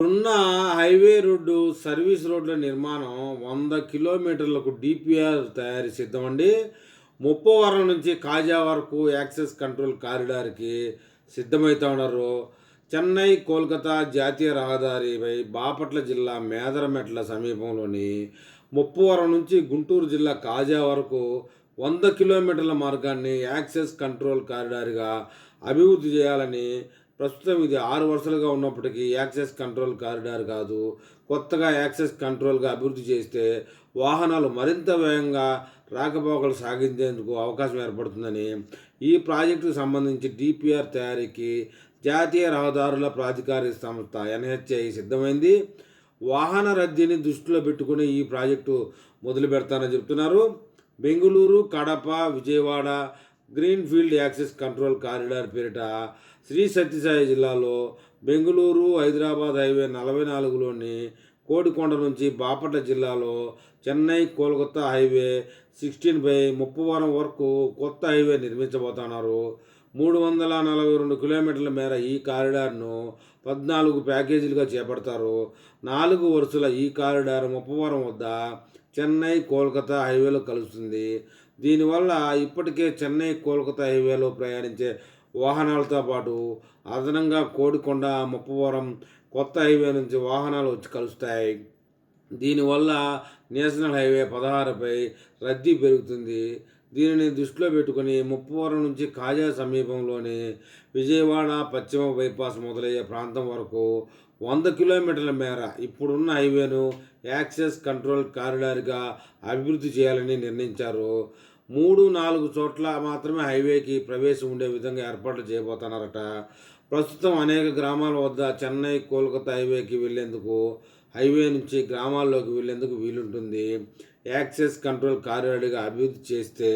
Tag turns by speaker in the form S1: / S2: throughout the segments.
S1: ఉన్న highway road service రోడ్ల నిర్మాణం వంద కిలోమీటర్లకు డిపిఆర్ తయారీ సిద్ధమండి. ముప్పవరం నుంచి కాజా వరకు యాక్సెస్ కంట్రోల్ కారిడార్కి సిద్ధమవుతా ఉన్నారు. చెన్నై కోల్కతా జాతీయ రహదారిపై బాపట్ల జిల్లా మేదరమెట్ల సమీపంలోని ముప్పవరం నుంచి గుంటూరు జిల్లా కాజా వరకు వంద కిలోమీటర్ల మార్గాన్ని యాక్సెస్ కంట్రోల్ కారిడార్గా అభివృద్ధి చేయాలని ప్రస్తుతం ఇది ఆరు వరుసలుగా ఉన్నప్పటికీ యాక్సెస్ కంట్రోల్ కారిడార్ కాదు. కొత్తగా యాక్సెస్ కంట్రోల్గా అభివృద్ధి చేస్తే వాహనాలు మరింత వేగంగా రాకపోకలు సాగించేందుకు అవకాశం ఏర్పడుతుందని ఈ ప్రాజెక్టుకు సంబంధించి డిపిఆర్ తయారీకి జాతీయ రహదారుల ప్రాధికార సంస్థ ఎన్హెచ్ఐ సిద్ధమైంది. వాహన రద్దీని దృష్టిలో పెట్టుకుని ఈ ప్రాజెక్టు మొదలు పెడతానని చెప్తున్నారు. Bengaluru Kadapa Vijayawada greenfield access control corridor పేరిట శ్రీ సత్యసాయి జిల్లాలో బెంగళూరు హైదరాబాద్ హైవే నలభై నాలుగులోని కోడికొండ నుంచి బాపట్ల జిల్లాలో Chennai Kolkata highway sixteen by Muppavaram వరకు కొత్త హైవే నిర్మించబోతున్నారు. మూడు వందల నలభై రెండు కిలోమీటర్ల మేర ఈ కారిడార్ను పద్నాలుగు ప్యాకేజీలుగా చేపడతారు. నాలుగు వరుసల ఈ కారిడార్ ముప్పవరం వద్ద చెన్నై కోల్కతా హైవేలో కలుస్తుంది. దీనివల్ల ఇప్పటికే చెన్నై కోల్కతా హైవేలో ప్రయాణించే వాహనాలతో పాటు అదనంగా కోడికొండ ముప్పవరం కొత్త హైవే నుంచి వాహనాలు వచ్చి కలుస్తాయి. దీనివల్ల నేషనల్ హైవే పదహారుపై రద్దీ పెరుగుతుంది. దీనిని దృష్టిలో పెట్టుకుని ముప్పవరం నుంచి కాజా సమీపంలోని విజయవాడ పశ్చిమ బైపాస్ మొదలయ్యే ప్రాంతం వరకు వంద కిలోమీటర్ల మేర ఇప్పుడున్న హైవేను యాక్సెస్ కంట్రోల్ కారిడార్గా అభివృద్ధి చేయాలని నిర్ణయించారు. మూడు నాలుగు చోట్ల మాత్రమే హైవేకి ప్రవేశం ఉండే విధంగా ఏర్పాట్లు చేయబోతున్నారట. ప్రస్తుతం అనేక గ్రామాల వద్ద చెన్నై కోల్కతా హైవేకి వెళ్ళేందుకు హైవే నుంచి గ్రామాల్లోకి వెళ్ళేందుకు వీలుంటుంది. యాక్సెస్ కంట్రోల్ కారిడార్గా అభివృద్ధి చేస్తే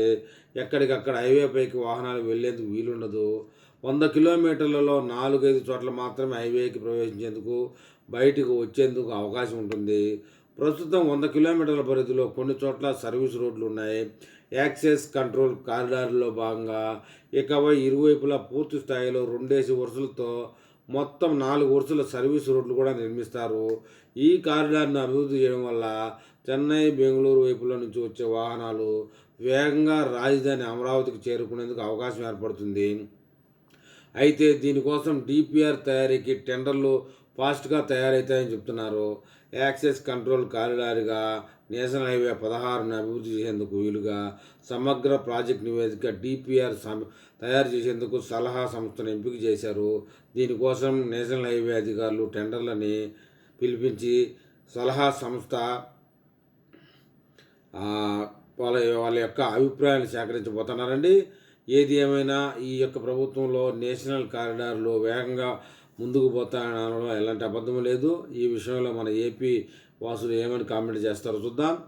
S1: ఎక్కడికక్కడ హైవే పైకి వాహనాలు వెళ్ళేందుకు వీలుండదు. వంద కిలోమీటర్లలో నాలుగైదు చోట్ల మాత్రమే హైవేకి ప్రవేశించేందుకు బయటకు వచ్చేందుకు అవకాశం ఉంటుంది. ప్రస్తుతం వంద కిలోమీటర్ల పరిధిలో కొన్ని చోట్ల సర్వీస్ రోడ్లు ఉన్నాయి. యాక్సెస్ కంట్రోల్ కారిడార్లో భాగంగా ఇకపై ఇరువైపులా పూర్తి స్థాయిలో రెండేసి వరుసలతో మొత్తం నాలుగు వరుసల సర్వీస్ రోడ్లు కూడా నిర్మిస్తారు. ఈ కారిడార్ను అభివృద్ధి చేయడం వల్ల చెన్నై బెంగళూరు వైపుల నుంచి వచ్చే వాహనాలు వేగంగా రాజధాని అమరావతికి చేరుకునేందుకు అవకాశం ఏర్పడుతుంది. అయితే దీనికోసం డిపిఆర్ తయారీకి టెండర్లు ఫాస్ట్గా తయారవుతాయని చెప్తున్నారు. యాక్సెస్ కంట్రోల్ కారిడార్గా నేషనల్ హైవే పదహారును అభివృద్ధి చేసేందుకు వీలుగా సమగ్ర ప్రాజెక్ట్ నివేదిక డిపిఆర్ సమ తయారు చేసేందుకు సలహా సంస్థను ఎంపిక చేశారు. దీనికోసం నేషనల్ హైవే అధికారులు టెండర్లని పిలిపించి సలహా సంస్థ వాళ్ళ వాళ్ళ యొక్క అభిప్రాయాలు సేకరించబోతున్నారండి. ఏది ఏమైనా ఈ యొక్క ప్రభుత్వంలో నేషనల్ కారిడార్లో వేగంగా ముందుకు పోతానడంలో ఎలాంటి అబద్ధం లేదు. ఈ విషయంలో మన ఏపీ వాసులు ఏమని కామెంట్ చేస్తారో చూద్దాం.